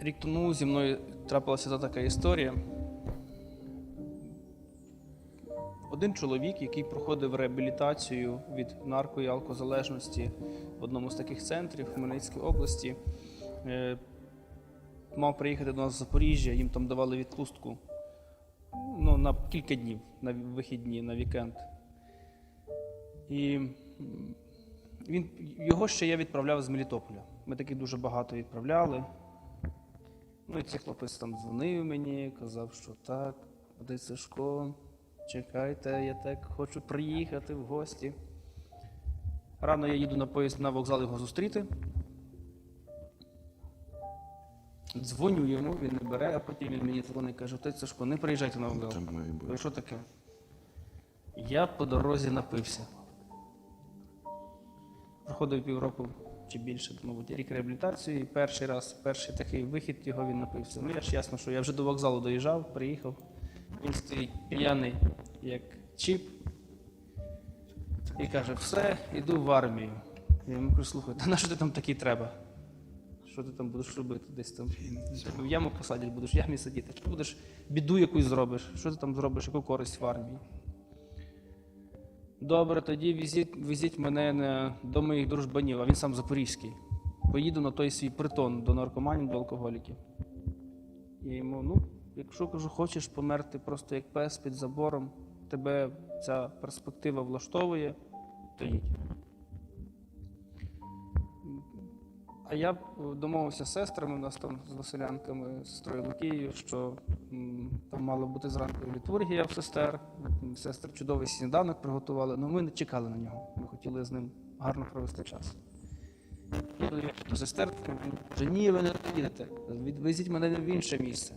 Рік тому зі мною трапилася та така історія. Один чоловік, який проходив реабілітацію від нарко і алкозалежності в одному з таких центрів в Хмельницькій області, е, мав приїхати до нас з Запоріжжя, їм там давали відпустку ну, на кілька днів, на вихідні, на вікенд. І він, його ще я відправляв з Мелітополя. Ми таких дуже багато відправляли. Ну і цей хлопець там дзвонив мені, казав, що так, де Сашко, чекайте, я так хочу приїхати в гості. Рано я їду на поїзд на вокзал його зустріти. Дзвоню йому, він не бере, а потім він мені дзвонить і каже, отець Сашко, не приїжджайте на вокзал. Там має бути. Ви що таке? Я по дорозі напився. Проходив півроку чи більше, мабуть, рік реабілітації. Перший раз, перший такий вихід його він напився. Ну я ж ясно, що я вже до вокзалу доїжджав, приїхав. Він стоїть п'яний, як чіп. І каже, все, іду в армію. Я йому кажу, слухай, та на що ти там такий треба? Що ти там будеш робити десь там? В яму посадять, будеш в ямі сидіти. Що будеш біду якусь зробиш? Що ти там зробиш, яку користь в армії? Добре, тоді візіть, візіть мене до моїх дружбанів, а він сам запорізький. Поїду на той свій притон до наркоманів, до алкоголіків. Я йому, ну, якщо кажу, хочеш померти просто як пес під забором, тебе ця перспектива влаштовує, то їдь. А я домовився з сестрами, у нас там з Василянками, з сестрою Лукією, що там мала бути зранку літургія в сестер. Сестри чудовий сніданок приготували, але ми не чекали на нього. Ми хотіли з ним гарно провести час. До сестер, каже, ні, ви не їдете, відвезіть мене в інше місце.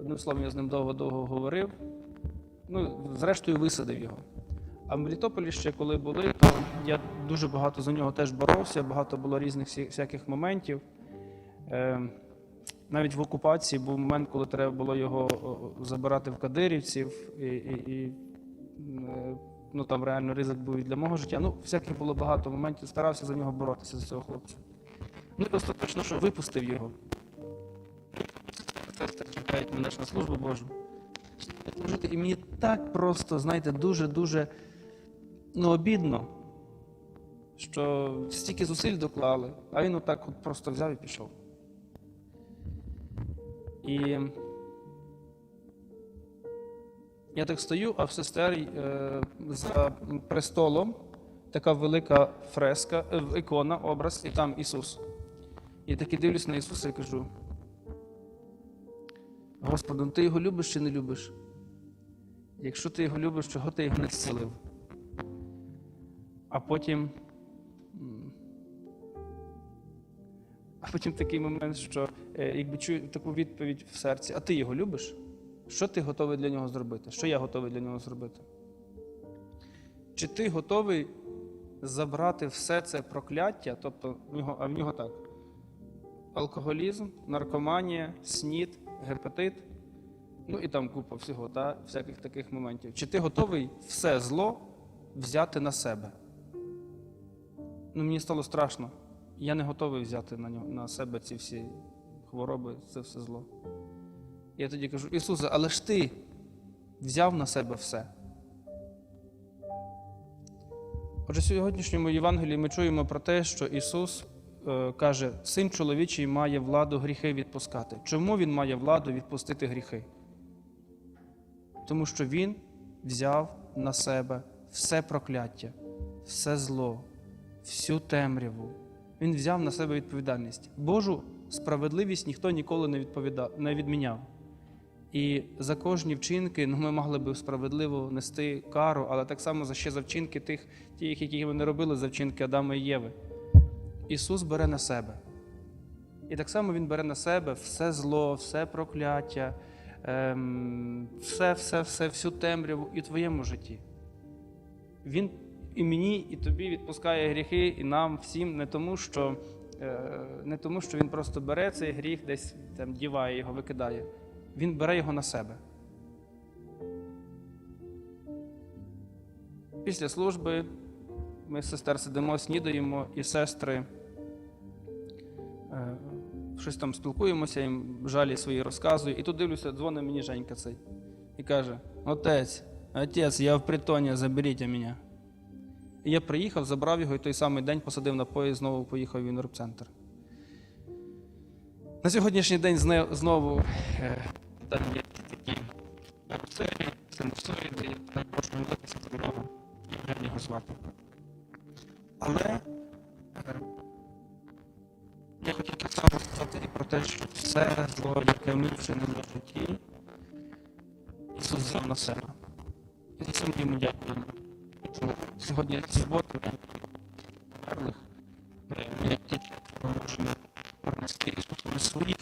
Одним словом, я з ним довго-довго говорив. Ну, зрештою, висадив його. А в Мелітополі ще коли були, то я дуже багато за нього теж боровся, багато було різних всяких моментів. Е, навіть в окупації був момент, коли треба було його забирати в кадирівців, і, і, і е, ну, там реально ризик був і для мого життя. Ну, всяких було багато моментів, старався за нього боротися, за цього хлопця. Ну і остаточно, що випустив його. Чекають мене ж на службу Божу. І мені так просто, знаєте, дуже-дуже ну, обідно, що стільки зусиль доклали, а він отак от просто взяв і пішов. І я так стою, а в сестер за престолом така велика фреска, е, ікона, образ, і там Ісус. І таки дивлюсь на Ісуса і кажу: Господи, ну ти його любиш чи не любиш? Якщо ти його любиш, чого ти його не зцілив? А потім. А потім такий момент, що е, якби чую таку відповідь в серці, а ти його любиш? Що ти готовий для нього зробити? Що я готовий для нього зробити? Чи ти готовий забрати все це прокляття, тобто в нього, а в нього так: алкоголізм, наркоманія, снід, гепатит, ну і там купа всього, та, всяких таких моментів. Чи ти готовий все зло взяти на себе? Ну, мені стало страшно. Я не готовий взяти на, нього, на себе ці всі хвороби, це все зло. Я тоді кажу, Ісусе, але ж ти взяв на себе все. Отже, в сьогоднішньому Євангелії ми чуємо про те, що Ісус е, каже, син чоловічий має владу гріхи відпускати. Чому Він має владу відпустити гріхи? Тому що Він взяв на себе все прокляття, все зло, всю темряву. Він взяв на себе відповідальність. Божу справедливість ніхто ніколи не, відповіда... не відміняв. І за кожні вчинки ну, ми могли б справедливо нести кару, але так само за ще за вчинки тих, тих, які ми не робили за вчинки Адама і Єви. Ісус бере на себе. І так само Він бере на себе все зло, все прокляття, ем, все, все, все, всю темряву і в твоєму житті. Він і мені, і тобі відпускає гріхи, і нам всім, не тому, що, е, не тому, що він просто бере цей гріх, десь там діває його, викидає. Він бере його на себе. Після служби ми з сестер сидимо, снідаємо, і сестри е, щось там спілкуємося, їм жалі свої розказую. І тут дивлюся, дзвонить мені Женька цей. І каже: Отець, отець, я в притоні, заберіть мене. І я приїхав, забрав його і той самий день посадив на поїзд, знову поїхав в Юнорцентр. На сьогоднішній день знову е, там є такі обсерві, синусоїди, також нього, як його звати. Але е, я хотів так само сказати і про те, що все зло, яке ми вчинили в житті, Ісус взяв на себе. І за йому дякуємо. Сьогодні суботи померлих, ми як діти можемо принести Ісусу своїх